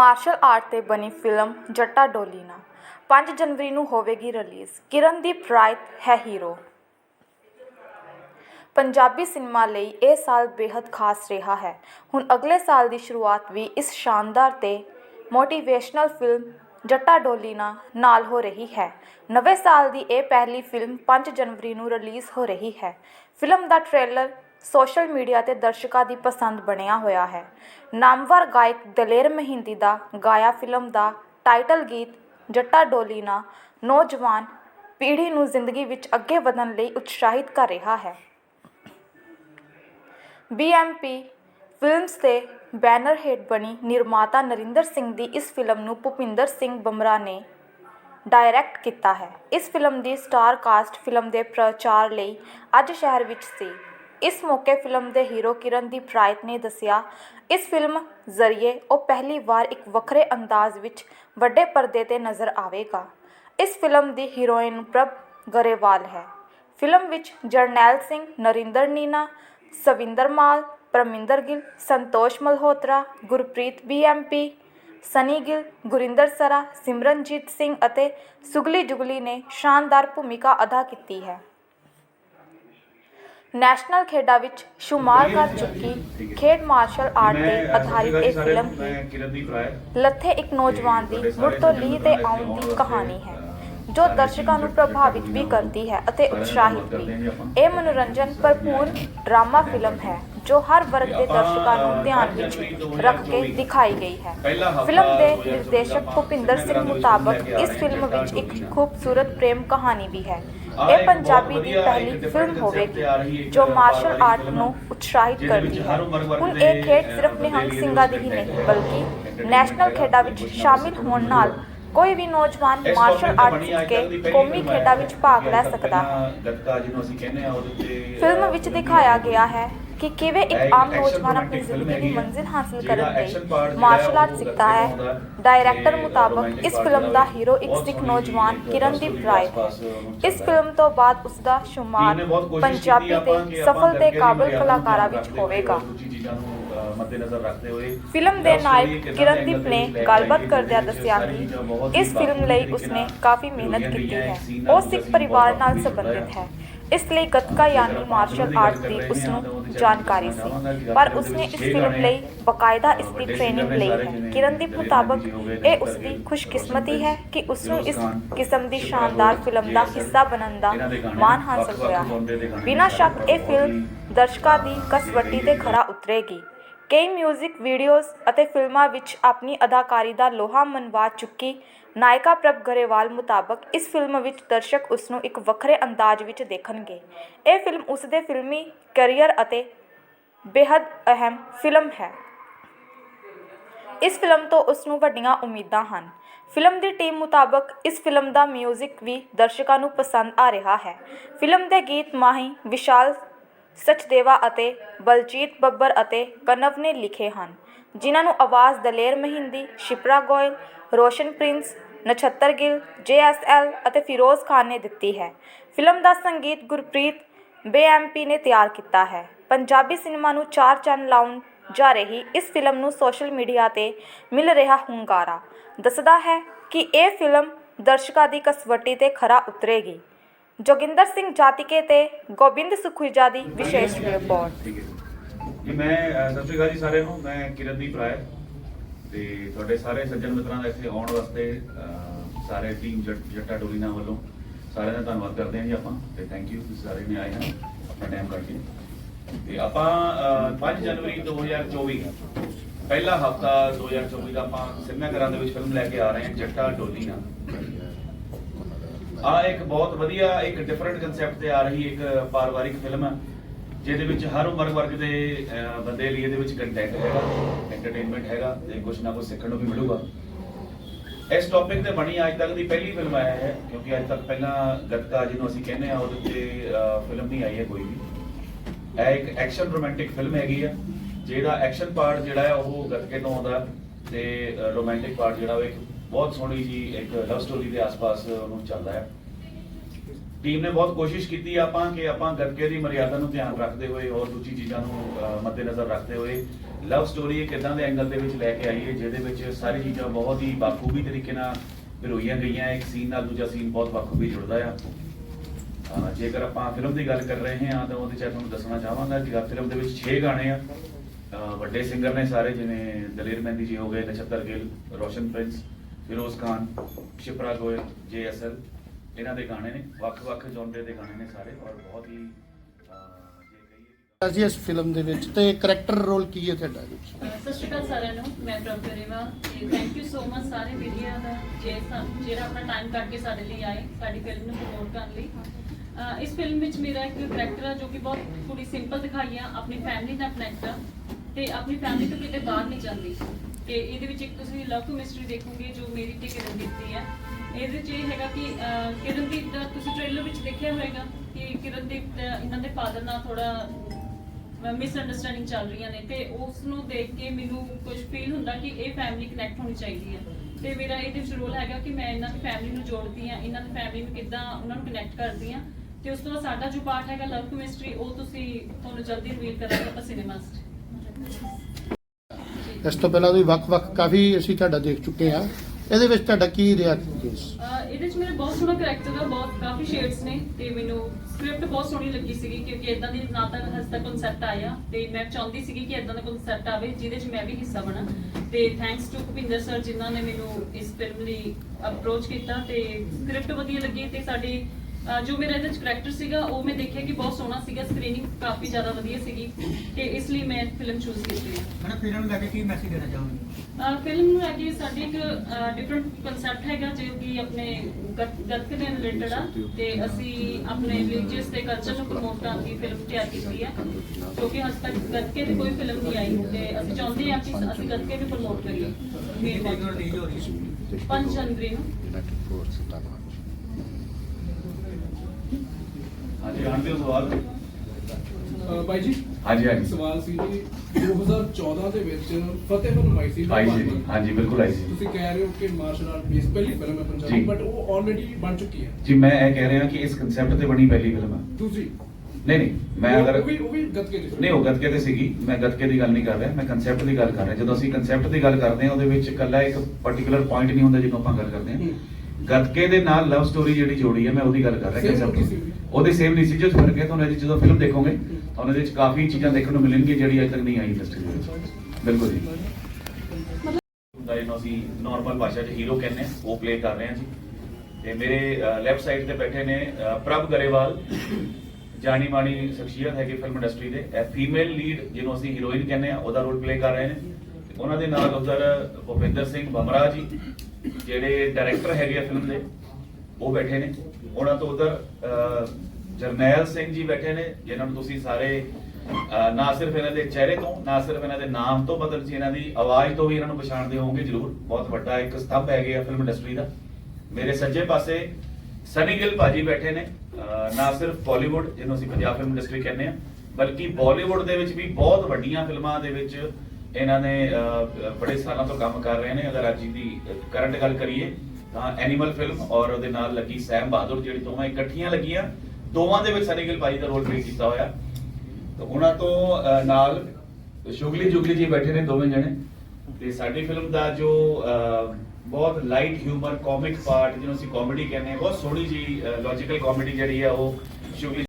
Martial art ਤੇ ਬਣੀ film ਜੱਟਾ ਡੋਲੀਨਾ 5 ਜਨਵਰੀ ਨੂੰ ਹੋਵੇਗੀ ਰਿਲੀਜ਼ ਕਿਰਨਦੀਪ ਰਾਇਤ ਹੈ ਹੀਰੋ ਪੰਜਾਬੀ ਸਿਨੇਮਾ ਲਈ ਇਹ ਸਾਲ ਬੇहद ਖਾਸ ਰਿਹਾ ਹੈ। ਹੁਣ ਅਗਲੇ ਸਾਲ ਦੀ ਸ਼ੁਰੂਆਤ ਵੀ ਇਸ ਸ਼ਾਨਦਾਰ ਤੇ ਮੋਟੀਵੇਸ਼ਨਲ ਫਿਲਮ ਜੱਟਾ ਡੋਲੀਨਾ ਨਾਲ ਹੋ ਰਹੀ ਹੈ। ਨਵੇਂ ਸਾਲ ਦੀ ਇਹ ਪਹਿਲੀ ਫਿਲਮ 5 ਜਨਵਰੀ ਨੂੰ ਰਿਲੀਜ਼ ਹੋ ਰਹੀ ਹੈ। ਫਿਲਮ ਦਾ ਟ੍ਰੇਲਰ ਸੋਸ਼ਲ ਮੀਡੀਆ ਤੇ ਦਰਸ਼ਕਾਂ ਦੀ ਪਸੰਦ ਬਣਿਆ ਹੋਇਆ ਹੈ। ਨਾਮਵਰ ਗਾਇਕ ਦਲੇਰ ਮਹਿੰਦੀ ਦਾ ਗਾਇਆ ਫਿਲਮ ਦਾ ਟਾਈਟਲ ਗੀਤ ਜੱਟਾ ਡੋਲੀਨਾ ਨੌਜਵਾਨ ਪੀੜ੍ਹੀ ਨੂੰ ਜ਼ਿੰਦਗੀ ਵਿੱਚ ਅੱਗੇ ਵਧਣ ਲਈ ਉਤਸ਼ਾਹਿਤ ਕਰ ਰਿਹਾ ਹੈ। ਬੀਐਮਪੀ ਫਿਲਮਸ ਦੇ ਬੈਨਰ ਹੇਠ ਬਣੀ ਨਿਰਮਾਤਾ ਨਰਿੰਦਰ ਸਿੰਘ ਦੀ ਇਸ ਫਿਲਮ ਨੂੰ ਭੁਪਿੰਦਰ ਸਿੰਘ ਬਮਰਾ ਨੇ ਡਾਇਰੈਕਟ ਕੀਤਾ ਹੈ। ਇਸ ਫਿਲਮ ਦੀ ਸਟਾਰ ਕਾਸਟ ਫਿਲਮ ਦੇ ਪ੍ਰਚਾਰ ਲਈ ਅੱਜ ਸ਼ਹਿਰ ਵਿੱਚ ਸੀ। ਇਸ ਮੌਕੇ ਫਿਲਮ ਦੇ ਹੀਰੋ ਕਿਰਨਦੀਪ ਰਾਇਤ ਨੇ ਦੱਸਿਆ, ਇਸ ਫਿਲਮ ਜ਼ਰੀਏ ਉਹ ਪਹਿਲੀ ਵਾਰ ਇੱਕ ਵੱਖਰੇ ਅੰਦਾਜ਼ ਵਿੱਚ ਵੱਡੇ ਪਰਦੇ ਤੇ ਨਜ਼ਰ ਆਵੇਗਾ। ਇਸ ਫਿਲਮ ਦੀ ਹੀਰੋਇਨ ਪ੍ਰਭ ਗਰੇਵਾਲ ਹੈ। ਫਿਲਮ ਵਿੱਚ ਜਰਨੈਲ ਸਿੰਘ, ਨਰਿੰਦਰ ਨੀਨਾ, ਸਵਿੰਦਰ ਮਾਲ, ਪਰਮਿੰਦਰ ਗਿੱਲ, ਸੰਤੋਸ਼ ਮਲਹੋਤਰਾ, ਗੁਰਪ੍ਰੀਤ ਬੀਐਮਪੀ ਸਨੀ ਗਿੱਲ, ਗੁਰਿੰਦਰ ਸਰਾ, ਸਿਮਰਨਜੀਤ ਸਿੰਘ ਅਤੇ ਸੁਗਲੀ ਜੁਗਲੀ ਨੇ ਸ਼ਾਨਦਾਰ ਭੂਮਿਕਾ ਅਦਾ ਕੀਤੀ ਹੈ। ਨੈਸ਼ਨਲ ਖੇਡਾਂ ਵਿੱਚ ਸ਼ੁਮਾਰ ਕਰ ਚੁੱਕੀ ਖੇਡ ਮਾਰਸ਼ਲ ਆਰਟ ਤੇ ਆਧਾਰਿਤ ਇਹ ਫਿਲਮ ਲੱਥੇ ਇੱਕ ਨੌਜਵਾਨ ਦੀ ਮੁੜ ਤੋਂ ਲੀਹ ਤੇ ਆਉਣ ਦੀ ਕਹਾਣੀ ਹੈ ਜੋ ਦਰਸ਼ਕਾਂ ਨੂੰ ਪ੍ਰਭਾਵਿਤ ਵੀ ਕਰਦੀ ਹੈ ਅਤੇ ਉਤਸ਼ਾਹਿਤ ਵੀ। ਇਹ ਮਨੋਰੰਜਨ ਭਰਪੂਰ ਡਰਾਮਾ ਫਿਲਮ ਹੈ ਜੋ ਹਰ ਵਰਗ ਦੇ ਦਰਸ਼ਕਾਂ ਨੂੰ ਧਿਆਨ ਵਿੱਚ ਰੱਖ ਕੇ ਦਿਖਾਈ ਗਈ ਹੈ। ਫਿਲਮ ਦੇ ਨਿਰਦੇਸ਼ਕ ਭੁਪਿੰਦਰ ਸਿੰਘ ਮੁਤਾਬਕ ਇਸ ਫਿਲਮ ਵਿੱਚ ਇੱਕ ਖੂਬਸੂਰਤ ਪ੍ਰੇਮ ਕਹਾਣੀ ਵੀ ਹੈ। ਇਹ ਪੰਜਾਬੀ ਦੀ ਪਹਿਲੀ ਫਿਲਮ ਹੋਵੇਗੀ ਜੋ ਮਾਰਸ਼ਲ ਆਰਟ ਨੂੰ ਉਤਸ਼ਾਹਿਤ ਕਰਦੀ ਹੈ। ਹੁਣ ਇਹ ਖੇਡ ਸਿਰਫ ਨਿਹੰਗ ਸਿੰਘਾਂ ਦੀ ਹੀ ਨਹੀਂ ਬਲਕਿ ਨੈਸ਼ਨਲ ਖੇਡਾਂ ਵਿੱਚ ਸ਼ਾਮਿਲ ਹੋਣ ਨਾਲ ਕੋਈ ਵੀ ਨੌਜਵਾਨ ਮਾਰਸ਼ਲ ਆਰਟ ਸਿੱਖ ਕੇ ਕੌਮੀ ਖੇਡਾਂ ਵਿੱਚ ਭਾਗ ਲੈ ਸਕਦਾ। ਹੈ ਫਿਲਮ ਵਿੱਚ ਦਿਖਾਇਆ ਗਿਆ ਹੈ ਕਿ ਕਿਵੇਂ ਇੱਕ ਆਮ ਨੌਜਵਾਨ ਆਪਣੀ ਜ਼ਿੰਦਗੀ ਦੀ ਮੰਜ਼ਿਲ ਹਾਸਲ ਕਰਨ ਲਈ ਮਾਰਸ਼ਲ ਆਰਟ ਸਿੱਖਦਾ ਹੈ। ਡਾਇਰੈਕਟਰ ਮੁਤਾਬਕ ਇਸ ਫਿਲਮ ਦਾ ਹੀਰੋ ਇੱਕ ਸਿੱਖ ਨੌਜਵਾਨ ਕਿਰਨਦੀਪ ਰਾਏ। ਹੈ ਇਸ ਫਿਲਮ ਤੋਂ ਬਾਅਦ ਉਸ ਦਾ ਸ਼ੁਮਾਰ ਪੰਜਾਬੀ ਦੇ ਸਫਲ ਤੇ ਕਾਬਲ ਕਲਾਕਾਰਾਂ ਵਿੱਚ ਹੋਵੇਗਾ। ਮੱਦੇਨਜ਼ਰ ਰੱਖਦੇ ਹੋਏ ਫਿਲਮ ਦੇ ਨਾਇਕ ਕਿਰਨਦੀਪ ਨੇ ਗੱਲਬਾਤ ਕਰਦਿਆਂ ਦੱਸਿਆ ਕਿ ਇਸ ਫਿਲਮ ਲਈ ਉਸਨੇ ਕਾਫੀ ਮਿਹਨਤ ਕੀਤੀ ਹੈ। ਉਹ ਸਿੱਖ ਪਰਿਵਾਰ ਨਾਲ ਸੰਬੰਧਿਤ ਹੈ। ਇਸ ਲਈ ਗੱਤਕਾ ਯਾਨੀ ਮਾਰਸ਼ਲ ਆਰਟ ਦੀ ਉਸਨੂੰ ਜਾਣਕਾਰੀ ਸੀ। ਪਰ ਉਸਨੇ ਇਸ ਫਿਲਮ ਲਈ ਬਕਾਇਦਾ ਇਸ ਦੀ ਟ੍ਰੇਨਿੰਗ ਲਈ ਹੈ ਕਿਰਨ ਦੇ ਮੁਤਾਬਕ ਇਹ ਉਸਦੀ ਖੁਸ਼ਕਿਸਮਤੀ ਹੈ ਕਿ ਉਸਨੂੰ ਇਸ ਕਿਸਮ ਦੀ ਸ਼ਾਨਦਾਰ ਫਿਲਮ ਦਾ ਹਿੱਸਾ ਬਣਨ ਦਾ ਮਾਣ ਹਾਸਲ ਹੋਇਆ ਹੈ। ਬਿਨਾਂ ਸ਼ੱਕ ਇਹ ਫਿਲਮ ਦਰਸ਼ਕਾਂ ਦੀ ਕਸਵੱਟੀ ਤੇ ਖਰਾ ਉਤਰੇਗੀ। ਕਈ ਮਿਊਜ਼ਿਕ ਵੀਡੀਓਜ਼ ਅਤੇ ਫਿਲਮਾਂ ਵਿੱਚ ਆਪਣੀ ਅਦਾਕਾਰੀ ਦਾ ਲੋਹਾ ਮਨਵਾ ਚੁੱਕੀ ਨਾਇਕਾ ਪ੍ਰਭ ਗਰੇਵਾਲ ਮੁਤਾਬਕ ਇਸ ਫਿਲਮ ਵਿੱਚ ਦਰਸ਼ਕ ਉਸ ਨੂੰ ਇੱਕ ਵੱਖਰੇ ਅੰਦਾਜ਼ ਵਿੱਚ ਦੇਖਣਗੇ। ਇਹ ਫਿਲਮ ਉਸ ਦੇ ਫਿਲਮੀ ਕੈਰੀਅਰ ਅਤੇ ਬੇਹੱਦ ਅਹਿਮ ਫਿਲਮ ਹੈ। ਇਸ ਫਿਲਮ ਤੋਂ ਉਸ ਨੂੰ ਵੱਡੀਆਂ ਉਮੀਦਾਂ ਹਨ। ਫਿਲਮ ਦੀ ਟੀਮ ਮੁਤਾਬਕ ਇਸ ਫਿਲਮ ਦਾ ਮਿਊਜ਼ਿਕ ਵੀ ਦਰਸ਼ਕਾਂ ਨੂੰ ਪਸੰਦ ਆ ਰਿਹਾ ਹੈ। ਫਿਲਮ ਦੇ ਗੀਤ ਮਾਹੀ ਵਿਸ਼ਾਲ ਸਚਦੇਵਾ ਅਤੇ ਬਲਜੀਤ ਬੱਬਰ ਅਤੇ ਕਨਵ ਨੇ ਲਿਖੇ ਹਨ, ਜਿਨ੍ਹਾਂ ਨੂੰ ਆਵਾਜ਼ ਦਲੇਰ ਮਹਿੰਦੀ, ਸ਼ਿਪਰਾ ਗੋਇਲ, ਰੋਸ਼ਨ ਪ੍ਰਿੰਸ, ਨਛੱਤਰ ਗਿੱਲ ਜੇਐਸਐਲ ਅਤੇ ਫਿਰੋਜ਼ ਖਾਨ ਨੇ ਦਿੱਤੀ ਹੈ। ਫਿਲਮ ਦਾ ਸੰਗੀਤ ਗੁਰਪ੍ਰੀਤ ਬੇਐਮਪੀ ਨੇ ਤਿਆਰ ਕੀਤਾ ਹੈ। ਪੰਜਾਬੀ ਸਿਨੇਮਾ ਨੂੰ ਚਾਰ ਚੰਨ ਲਾਉਣ ਜਾ ਰਹੀ ਇਸ ਫਿਲਮ ਨੂੰ ਸੋਸ਼ਲ ਮੀਡੀਆ ਤੇ ਮਿਲ ਰਿਹਾ ਹੁੰਗਾਰਾ, ਦੱਸਦਾ ਹੈ ਕਿ ਇਹ ਫਿਲਮ ਦਰਸ਼ਕਾਂ ਦੀ ਕਸਵੱਟੀ ਤੇ ਖਰਾ ਉਤਰੇਗੀ। ਜੋਗਿੰਦਰ ਸਿੰਘ ਜਾਤੀਕੇ ਤੇ ਗੋਬਿੰਦ ਸੁਖੁਜਾ ਦੀ ਵਿਸ਼ੇਸ਼ ਰਿਪੋਰਟ। ਠੀਕ ਹੈ ਜੀ। ਮੈਂ ਸਤਿ ਸ਼੍ਰੀ ਅਕਾਲ ਜੀ ਸਾਰਿਆਂ ਨੂੰ। ਮੈਂ ਕਿਰਨਦੀਪ ਰਾਏ ਤੇ ਤੁਹਾਡੇ ਸਾਰੇ ਸੱਜਣ ਮਿੱਤਰਾਂ ਦਾ ਇੱਥੇ ਆਉਣ ਵਾਸਤੇ ਸਾਰੇ ਟੀਮ ਜੱਟਾ ਡੋਲੀਨਾ ਵੱਲੋਂ ਸਾਰਿਆਂ ਦਾ ਧੰਨਵਾਦ ਕਰਦੇ ਹਾਂ ਜੀ ਆਪਾਂ ਤੇ ਥੈਂਕ ਯੂ ਤੁਸੀਂ ਸਾਰੇ ਨੇ ਆਏ ਹਨ ਆਪਣਾ ਟਾਈਮ ਕੱਢ ਕੇ। ਤੇ ਆਪਾਂ ਅਹ, 5 ਜਨਵਰੀ 2024 ਪਹਿਲਾ ਹਫਤਾ 2024 ਦਾ ਆਪਾਂ ਸਿਨੇਮਾ ਘਰਾਂ ਦੇ ਵਿੱਚ ਫਿਲਮ ਲੈ ਕੇ ਆ ਰਹੇ ਹਾਂ ਜੱਟਾ ਡੋਲੀਨਾ ਆ ਇੱਕ ਬਹੁਤ ਵਧੀਆ ਇੱਕ ਡਿਫਰੈਂਟ ਕਨਸੈਪਟ ਤੇ ਆ ਰਹੀ ਇੱਕ ਪਰਿਵਾਰਿਕ ਫਿਲਮ ਹੈ ਜਿਹਦੇ ਵਿੱਚ ਹਰ ਉਮਰ ਵਰਗ ਦੇ ਅਹ, ਬੰਦੇ ਲਈ ਇਹਦੇ ਵਿੱਚ ਕੰਟੈਂਟ ਹੈਗਾ ਐਂਟਰਟੇਨਮੈਂਟ ਹੈਗਾ ਤੇ ਕੁਝ ਨਾ ਕੁਝ ਸਿੱਖਣ ਨੂੰ ਵੀ ਮਿਲੂਗਾ। ਇਸ ਟੌਪਿਕ ਤੇ ਬਣੀ ਅੱਜ ਤੱਕ ਦੀ ਪਹਿਲੀ ਫਿਲਮ ਆਇਆ ਹੈ ਕਿਉਂਕਿ ਅੱਜ ਤੱਕ ਪਹਿਲਾਂ ਗੱਤਕਾ ਜਿਹਨੂੰ ਅਸੀਂ ਕਹਿੰਦੇ ਆ ਉਹਦੇ ਤੇ ਫਿਲਮ ਨਹੀਂ ਆਈ ਹੈ ਕੋਈ ਵੀ। ਇਹ ਇੱਕ ਐਕਸ਼ਨ ਰੋਮਾਂਟਿਕ ਫਿਲਮ ਹੈਗੀ ਆ ਜਿਹਦਾ ਐਕਸ਼ਨ ਪਾਰਟ ਜਿਹੜਾ ਹੈ ਉਹ ਗੱਤਕੇ ਤੋਂ ਆਉਂਦਾ ਤੇ ਰੋਮਾਂਟਿਕ ਪਾਰਟ ਜਿਹੜਾ ਉਹ ਇੱਕ ਬਹੁਤ ਸੋਹਣੀ ਜੀ ਇੱਕ ਲਵ ਸਟੋਰੀ ਦੇ ਆਸ-ਪਾਸ ਉਹਨੂੰ ਚੱਲਦਾ ਹੈ। ਟੀਮ ਨੇ ਬਹੁਤ ਕੋਸ਼ਿਸ਼ ਕੀਤੀ ਆਪਾਂ ਕਿ ਆਪਾਂ ਗੱਤਕੇ ਦੀ ਮਰਿਆਦਾ ਨੂੰ ਧਿਆਨ ਰੱਖਦੇ ਹੋਏ ਔਰ ਦੂਜੀ ਚੀਜ਼ਾਂ ਨੂੰ ਮੱਦੇਨਜ਼ਰ ਰੱਖਦੇ ਹੋਏ ਲਵ ਸਟੋਰੀ ਇੱਕ ਇਦਾਂ ਦੇ ਐਂਗਲ ਦੇ ਵਿੱਚ ਲੈ ਕੇ ਆਈਏ ਜਿਹਦੇ ਵਿੱਚ ਸਾਰੀ ਚੀਜ਼ਾਂ ਬਹੁਤ ਹੀ ਬਾਖੂਬੀ ਤਰੀਕੇ ਨਾਲ ਪਿਰੋਈਆਂ ਗਈਆਂ। ਇੱਕ ਸੀਨ ਨਾਲ ਦੂਜਾ ਸੀਨ ਬਹੁਤ ਬਾਖੂਬੀ ਜੁੜਦਾ ਆ। ਜੇਕਰ ਆਪਾਂ ਫਿਲਮ ਦੀ ਗੱਲ ਕਰ ਰਹੇ ਹਾਂ ਤਾਂ ਉਹਦੇ ਚ ਤੁਹਾਨੂੰ ਦੱਸਣਾ ਚਾਹਾਂਗਾ ਕਿ ਫਿਲਮ ਦੇ ਵਿੱਚ 6 ਗਾਣੇ ਆ। ਵੱਡੇ ਸਿੰਗਰ ਨੇ ਸਾਰੇ ਜਿਵੇਂ ਦਲੇਰ ਮਹਿੰਦੀ ਜੀ ਹੋ ਗਏ, ਨਛੱਤਰ ਗਿੱਲ, ਰੋਸ਼ਨ ਪ੍ਰਿੰਸ ਫਿਰੋਜ਼ ਖਾਨ ਸ਼ਿਪਰਾ ਗੋਇਲ ਜੇ ਅਸਲ ਇਹਨਾਂ ਦੇ ਗਾਣੇ ਨੇ ਵੱਖ-ਵੱਖ ਜੌਨਰੇ ਦੇ ਗਾਣੇ ਨੇ ਸਾਰੇ ਔਰ ਬਹੁਤ ਹੀ ਜੇ ਅਸੀਂ ਇਸ ਫਿਲਮ ਦੇ ਵਿੱਚ ਤੇ ਕਰੈਕਟਰ ਰੋਲ ਕੀ ਹੈ ਤੁਹਾਡਾ ਅਹ ਸਤਿ ਸ਼੍ਰੀ ਅਕਾਲ ਸਾਰਿਆਂ ਨੂੰ ਮੈਂ ਪ੍ਰਭ ਕਰੇਵਾ ਤੇ ਥੈਂਕ ਯੂ ਸੋ ਮਚ ਸਾਰੇ ਮੀਡੀਆ ਦਾ ਜੇ ਸਾ- ਜਿਹੜਾ ਆਪਣਾ ਟਾਈਮ ਕੱਢ ਕੇ ਸਾਡੇ ਲਈ ਆਏ ਸਾਡੀ ਫਿਲਮ ਨੂੰ ਪ੍ਰਮੋਟ ਕਰਨ ਲਈ। ਇਸ ਫਿਲਮ ਵਿੱਚ ਮੇਰਾ ਇੱਕ ਕਰੈਕਟਰ ਆ ਜੋ ਕਿ ਬਹੁਤ ਥੋੜੀ ਸਿੰਪਲ ਦਿਖਾਈ ਆ ਆਪਣੀ ਫੈਮਿਲੀ ਨਾਲ ਕਨੈਕਟ ਆ ਤੇ ਆਪਣੀ ਫੈਮਿਲੀ ਤੋਂ ਕਿਤੇ ਬਾਹਰ ਨਹੀਂ ਜਾਂਦੀ। ਕਿ ਇਹਦੇ ਵਿੱਚ ਇੱਕ ਤੁਸੀਂ ਲਵ ਮਿਸਟਰੀ ਦੇਖੋਗੇ ਜੋ ਮੇਰੀ ਤੇ ਕਿਰਨਦੀਪ ਦੀ ਹੈ। ਇਹਦੇ ਚ ਇਹ ਹੈਗਾ ਕਿ ਕਿਰਨਦੀਪ ਦਾ ਤੁਸੀਂ ਟ੍ਰੇਲਰ ਵਿੱਚ ਦੇਖਿਆ ਹੋਵੇਗਾ ਕਿ ਕਿਰਨਦੀਪ ਦਾ ਇਹਨਾਂ ਦੇ ਫਾਦਰ ਨਾਲ ਥੋੜਾ ਮਿਸ ਅੰਡਰਸਟੈਂਡਿੰਗ ਚੱਲ ਰਹੀਆਂ ਨੇ ਤੇ ਉਸ ਨੂੰ ਦੇਖ ਕੇ ਮੈਨੂੰ ਕੁਝ ਫੀਲ ਹੁੰਦਾ ਕਿ ਇਹ ਫੈਮਿਲੀ ਕਨੈਕਟ ਹੋਣੀ ਚਾਹੀਦੀ ਹੈ। ਤੇ ਮੇਰਾ ਇਹਦੇ ਵਿੱਚ ਰੋਲ ਹੈਗਾ ਕਿ ਮੈਂ ਇਹਨਾਂ ਦੀ ਫੈਮਿਲੀ ਨੂੰ ਜੋੜਦੀ ਆ ਇਹਨਾਂ ਦੀ ਫੈਮਿਲੀ ਨੂੰ ਕਿੱਦਾਂ ਉਹਨਾਂ ਨੂੰ ਕਨੈਕਟ ਕਰਦੀ ਆ ਤੇ ਉਸ ਤੋਂ ਬਾਅਦ ਸਾਡਾ ਜੋ ਪਾਰਟ ਹੈਗਾ ਲਵ ਕੈਮਿਸਟਰੀ, ਉਹ ਤੁਸੀਂ ਤੁਹਾਨੂੰ ਜਲਦੀ ਰਿਵੀਲ ਕਰਾਂਗੇ ਆਪਾਂ ਸਿਨੇਮਾਸ 'ਚ। ਇਸ ਤੋਂ ਪਹਿਲਾਂ ਵੀ ਵੱਖ-ਵੱਖ ਕਾਫੀ ਅਸੀਂ ਤੁਹਾਡਾ ਦੇਖ ਚੁੱਕੇ ਆ ਇਹਦੇ ਵਿੱਚ ਤੁਹਾਡਾ ਕੀ ਰਿਹਾ ਕੇਸ ਇਹਦੇ ਚ ਮੇਰੇ ਬਹੁਤ ਸੋਹਣਾ ਕਰੈਕਟਰ ਆ ਬਹੁਤ ਕਾਫੀ ਸ਼ੇਡਸ ਨੇ ਤੇ ਮੈਨੂੰ ਸਕ੍ਰਿਪਟ ਬਹੁਤ ਸੋਹਣੀ ਲੱਗੀ ਸੀਗੀ ਕਿਉਂਕਿ ਇਦਾਂ ਦੀ ਨਾ ਤਾਂ ਹਜੇ ਤੱਕ ਕਨਸੈਪਟ ਆਇਆ ਤੇ ਮੈਂ ਚਾਹੁੰਦੀ ਸੀਗੀ ਕਿ ਇਦਾਂ ਦਾ ਕਨਸੈਪਟ ਆਵੇ ਜਿਹਦੇ ਚ ਮੈਂ ਵੀ ਹਿੱਸਾ ਬਣਾ। ਤੇ ਥੈਂਕਸ ਟੂ ਭੁਪਿੰਦਰ ਸਰ ਜਿਨ੍ਹਾਂ ਨੇ ਮੈਨੂੰ ਇਸ ਫਿਲਮ ਲਈ ਅਪਰੋਚ ਕੀਤਾ ਤੇ ਸਕ੍ਰਿਪਟ ਵਧੀਆ ਲੱਗੀ ਤੇ ਸਾਡੀ ਜੋ ਮੇਰਾ ਇਹਦੇ ਚ ਕਰੈਕਟਰ ਸੀਗਾ ਉਹ ਮੈਂ ਦੇਖਿਆ ਕਿ ਬਹੁਤ ਸੋਹਣਾ ਸੀਗਾ ਸਕਰੀਨਿੰਗ ਕਾਫੀ ਜ਼ਿਆਦਾ ਵਧੀਆ ਸੀਗੀ ਤੇ ਇਸ ਲਈ ਮੈਂ ਫਿਲਮ ਚੂਜ਼ ਕੀਤੀ ਹੈ। ਮੈਡਮ ਫਿਲਮ ਨੂੰ ਲੈ ਕੇ ਕੀ ਮੈਸੇਜ ਦੇਣਾ ਚਾਹੋਗੇ? ਫਿਲਮ ਨੂੰ ਲੈ ਕੇ ਸਾਡੀ ਇੱਕ ਡਿਫਰੈਂਟ ਕਨਸੈਪਟ ਹੈਗਾ ਜੋ ਕਿ ਆਪਣੇ ਗੱਤ- ਗੱਤਕੇ ਦੇ ਰਿਲੇਟਡ ਆ ਤੇ ਅਸੀਂ ਆਪਣੇ ਰਿਲੀਜੀਅਸ ਤੇ ਕਲਚਰ ਨੂੰ ਪ੍ਰਮੋਟ ਕਰਨ ਦੀ ਫਿਲਮ ਤਿਆਰ ਕੀਤੀ ਹੈ ਕਿਉਂਕਿ ਅੱਜ ਤੱਕ ਗੱਤਕੇ ਦੀ ਕੋਈ ਫਿਲਮ ਨਹੀਂ ਆਈ ਤੇ ਅਸੀਂ ਚਾਹੁੰਦੇ ਹਾਂ ਕਿ ਅਸੀਂ ਗੱਤਕੇ ਨੂੰ ਪ੍ਰਮੋਟ ਕਰੀਏ। ਮੇਨ ਕਿੰਨੀ ਤਰੀਕ ਨੂੰ ਰਿਲੀਜ਼ ਹੋ ਰਹੀ ਹੈ? 5 ਜਨਵਰੀ ਨੂੰ। ਹਾਂਜੀ ਆਂਦੇ ਹੋ ਸਵਾਲ? ਅਹ ਬਾਈ ਜੀ ਹਾਂਜੀ ਹਾਂਜੀ। ਸਵਾਲ ਸੀ ਜੀ 2014 ਦੇ ਵਿੱਚ ਫਤਿਹ ਫਿਲਮ ਆਈ ਸੀ ਆਈ ਸੀ ਭਾਰਤ ਵੱਲ। ਹਾਂਜੀ ਬਿਲਕੁਲ ਆਈ ਸੀ ਤੁਸੀਂ ਕਹਿ ਰਹੇ ਹੋ ਕਿ ਮਾਰਸ਼ਲ ਆਰਟ ਬੇਸ ਪਹਿਲੀ ਫਿਲਮ ਹੈ ਜੀ। ਪੰਜਾਬੀ ਬਟ ਉਹ ਆਲਰੇਡੀ ਬਣ ਚੁੱਕੀ ਹੈ। ਜੀ ਮੈਂ ਇਹ ਕਹਿ ਰਿਹਾ ਕਿ ਇਸ ਕਨਸੈਪਟ ਤੇ ਬਣੀ ਪਹਿਲੀ ਫਿਲਮ ਹੈ। ਨਹੀਂ ਨਹੀਂ ਮੈਂ ਉਹ- ਅਗਰ ਉਹ ਵੀ ਉਹ ਵੀ ਗੱਤਕੇ ਦੀ film ਨਹੀਂ ਉਹ ਗੱਤਕੇ ਤੇ ਸੀਗੀ ਮੈਂ ਗੱਤਕੇ ਦੀ ਗੱਲ ਨਹੀਂ ਕਰ ਰਿਹਾ ਮੈਂ ਕਨਸੈਪਟ ਦੀ ਗੱਲ ਕਰ ਰਿਹਾ। ਜਦੋਂ ਅਸੀਂ ਕਨਸੈਪਟ ਦੀ ਗੱਲ ਕਰਦੇ ਹਾਂ ਉਹਦੇ ਵਿੱਚ ਇਕੱਲਾ ਇੱਕ ਪਾਰਟਿਕੂਲਰ ਪੁਆਇੰਟ ਨਹੀਂ ਹੁੰਦਾ ਜਿਹਨੂੰ ਆਪਾਂ ਗੱਲ ਕਰਦੇ ਹਾਂ। ਹੂੰ। ਗੱਤਕੇ ਦੇ ਨਾਲ ਲਵ ਸਟੋਰੀ ਜਿਹੜੀ ਜੋੜੀ ਹੈ ਮੈਂ ਉਹਦੀ ਗੱਲ ਕਰ ਰਿਹਾ concept ਉਹਦੀ ਸੇਮ ਨਹੀਂ ਸੀ ਜੋ ਫ਼ਰਕ ਹੈ ਤੁਹਾਨੂੰ ਜਦੋਂ ਫਿਲਮ ਦੇਖੋਗੇ ਤੁਹਾਨੂੰ ਇਹਦੇ ਵਿੱਚ ਕਾਫੀ ਚੀਜ਼ਾਂ ਦੇਖਣ ਨੂੰ ਮਿਲਣਗੀਆਂ ਜਿਹੜੀ ਅਜੇ ਤੱਕ ਨਹੀਂ ਆਈ ਇੰਡਸਟਰੀ ਦੇ ਵਿੱਚ। ਬਿਲਕੁਲ ਜੀ। ਹੁੰਦਾ ਇਹਨੂੰ ਅਸੀਂ ਨਾਰਮਲ ਭਾਸ਼ਾ 'ਚ ਹੀਰੋ ਕਹਿੰਦੇ ਹਾਂ ਉਹ ਪਲੇ ਕਰ ਰਹੇ ਹਾਂ ਜੀ। ਤੇ ਮੇਰੇ ਲੈਫਟ ਸਾਈਡ ਤੇ ਬੈਠੇ ਨੇ ਪ੍ਰਭ ਗਰੇਵਾਲ ਜਾਣੀ ਮਾਣੀ ਸ਼ਖਸੀਅਤ ਹੈਗੀ ਫਿਲਮ ਇੰਡਸਟਰੀ ਦੇ। ਇਹ ਫੀਮੇਲ ਲੀਡ ਜਿਹਨੂੰ ਅਸੀਂ ਹੀਰੋਇਨ ਕਹਿੰਦੇ ਆ ਉਹਦਾ ਰੋਲ ਪਲੇ ਕਰ ਰਹੇ ਨੇ। ਤੇ ਉਹਨਾਂ ਦੇ ਨਾਲ ਉਧਰ ਭੁਪਿੰਦਰ ਸਿੰਘ ਬਮਰਾ ਜੀ ਜਿਹੜੇ ਡਾਇਰੈਕਟਰ ਹੈਗੇ ਆ ਫਿਲਮ ਦੇ, ਉਹ ਬੈਠੇ ਨੇ। ਉਹਨਾਂ ਤੋਂ ਉਧਰ ਜਰਨੈਲ ਸਿੰਘ ਜੀ ਬੈਠੇ ਨੇ, ਜਿਨ੍ਹਾਂ ਨੂੰ ਤੁਸੀਂ ਸਾਰੇ ਨਾ ਸਿਰਫ ਇਹਨਾਂ ਦੇ ਚਿਹਰੇ ਤੋਂ, ਨਾ ਸਿਰਫ ਇਹਨਾਂ ਦੇ ਨਾਮ ਤੋਂ ਬਦਲ ਜੀ, ਇਹਨਾਂ ਦੀ ਆਵਾਜ਼ ਤੋਂ ਵੀ ਇਹਨਾਂ ਨੂੰ ਪਛਾਣਦੇ ਹੋਵੋਗੇ ਜ਼ਰੂਰ। ਬਹੁਤ ਵੱਡਾ ਇੱਕ ਸਤੰਭ ਹੈਗੇ ਆ ਫਿਲਮ ਇੰਡਸਟਰੀ ਦਾ। ਮੇਰੇ ਸੱਜੇ ਪਾਸੇ ਸਨੀ ਗਿੱਲ ਭਾਜੀ ਬੈਠੇ ਨੇ। ਅਹ, ਨਾ ਸਿਰਫ ਬਾਲੀਵੁੱਡ ਜਿਹਨੂੰ ਅਸੀਂ ਪੰਜਾਬ ਫਿਲਮ ਇੰਡਸਟਰੀ ਕਹਿੰਦੇ ਆ, ਬਲਕਿ ਬਾਲੀਵੁੱਡ ਦੇ ਵਿੱਚ ਵੀ ਬਹੁਤ ਵੱਡੀਆਂ ਫਿਲਮਾਂ ਦੇ ਵਿੱਚ ਇਹਨਾਂ ਨੇ ਬੜੇ ਸਾਲਾਂ ਤੋਂ ਕੰਮ ਕਰ ਰਹੇ ਨੇ। ਅਗਰ ਅੱਜ ਦੀ ਕਰੰਟ ਗੱਲ ਕਰੀਏ ਤਾਂ ਐਨੀਮਲ ਫਿਲਮ ਔਰ ਉਹਦੇ ਨਾਲ ਲੱਗੀ ਸੈਮ ਬਹਾਦਰ ਜਿਹੜੀ ਦੋਵਾਂ ਇਕੱਠੀਆਂ ਲੱਗੀਆਂ। ਦੋਵਾਂ ਦੇ ਵਿੱਚ ਸਨੀ ਗਿੱਲ ਭਾਜੀ ਦਾ ਰੋਲ ਪਲੇ ਕੀਤਾ ਹੋਇਆ। ਤੇ ਉਹਨਾਂ ਤੋਂ ਨਾਲ ਸ਼ੁਗਲੀ ਜੁਗਲੀ ਜੀ ਬੈਠੇ ਨੇ ਦੋਵੇਂ ਜਣੇ। ਤੇ ਸਾਡੀ ਫਿਲਮ ਦਾ ਜੋ ਅਹ, ਬਹੁਤ ਲਾਈਟ ਹਿਊਮਰ ਕਾਮਿਕ ਪਾਰਟ ਜਿਹਨੂੰ ਅਸੀਂ ਕਾਮੇਡੀ ਕਹਿੰਦੇ ਹਾਂ ਬਹੁਤ ਸੋਹਣੀ ਜੀ ਲੌਜੀਕਲ ਕਾਮੇਡੀ ਜਿਹੜੀ ਆ ਉਹ ਸ਼ੁਗਲੀ